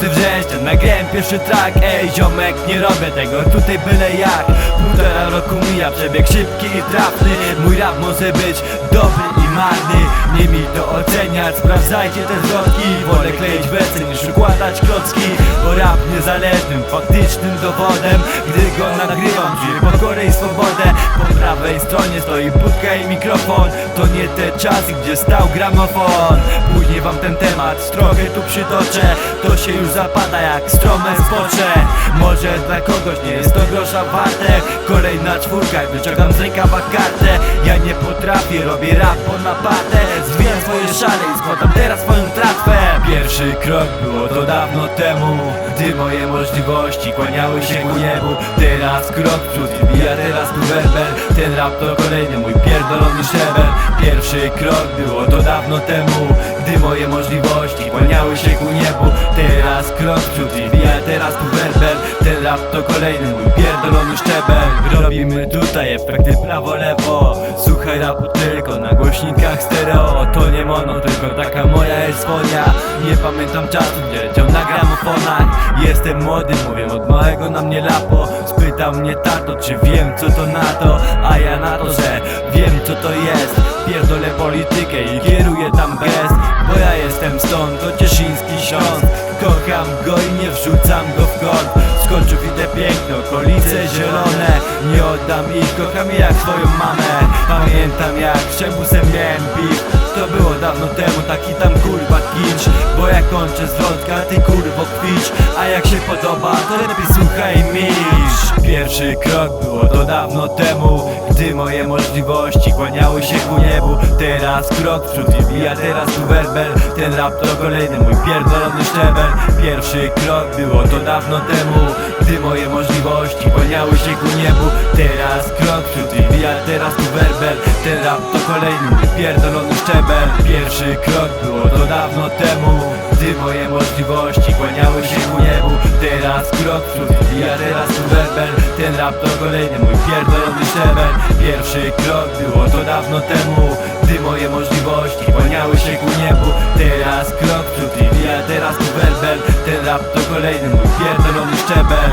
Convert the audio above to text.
6 września nagrałem pierwszy track? Ej ziomek, nie robię tego tutaj byle jak. Półtora roku mija, przebieg szybki i trafny. Mój rap może być dobry i marny. Nie mi to oceniać, sprawdzajcie te zwrotki. Wolę kleić wersy układać klocki Bo rap niezależnym, faktycznym dowodem Gdy go nagrywam, czuję pokorę i swobodę Po prawej stronie stoi budka i mikrofon. To nie te czasy, gdzie stał gramofon. Później wam ten temat trochę tu przytoczę. To się już zapada jak strome zbocze. Może dla kogoś nie jest to grosza warte. Kolejna czwórka, wyciągam z rękawa kartę. Ja nie potrafię, robię rap po napatę swoje szale i teraz swoją tratwę. Pierwszy krok było to dawno temu Gdy moje możliwości kłaniały się ku niebu. Teraz krok przód i bija teraz tu werbel. Ten rap to kolejny mój pierdolony szczebel. Pierwszy krok było to dawno temu Gdy moje możliwości kłaniały się ku niebu. Teraz krok przód i bija teraz tu werbel Rap to kolejny mój pierdolony szczebel. Robimy tutaj efekty prawo-lewo Słuchaj rapu tylko na głośnikach stereo. To nie mono, tylko taka moja jest swoja Nie pamiętam czasu, gdzie leciał na gramofonach. Jestem młody, mówię od małego na mnie lapo. Spytał mnie tato, czy wiem co to na to? A ja na to, że wiem co to jest. Pierdolę politykę i kieruję tam gest Bo ja jestem stąd, to Cieszyński Śląsk nie wrzucam go w kąt Skończył widzę piękno, okolice zielone. Nie oddam ich, kocham jak swoją mamę. Pamiętam jak przebusem miałem piw To było dawno temu, taki tam kurwa kicz Bo jak kończę zwrotka, ty kurwo kwicz A jak się podoba, to lepiej słuchaj milcz Pierwszy krok było to dawno temu Gdy moje możliwości kłaniały się ku niebu. Teraz krok w przód i bija teraz tu werbel. Ten rap to kolejny mój pierdolony szczebel. Pierwszy krok było to dawno temu Gdy moje możliwości kłaniały się ku niebu. Teraz krok w przód i bija teraz tu werbel. Ten rap to kolejny mój pierdolony szczebel Pierwszy krok było to dawno temu Gdy moje możliwości kłaniały się ku niebu. Teraz krok przód bija teraz tu werbel Ten rap to kolejny mój pierdolony szczebel Pierwszy krok było to dawno temu Gdy moje możliwości kłaniały się ku niebu. Teraz krok przód bija teraz tu werbel Ten rap to kolejny mój pierdolony szczebel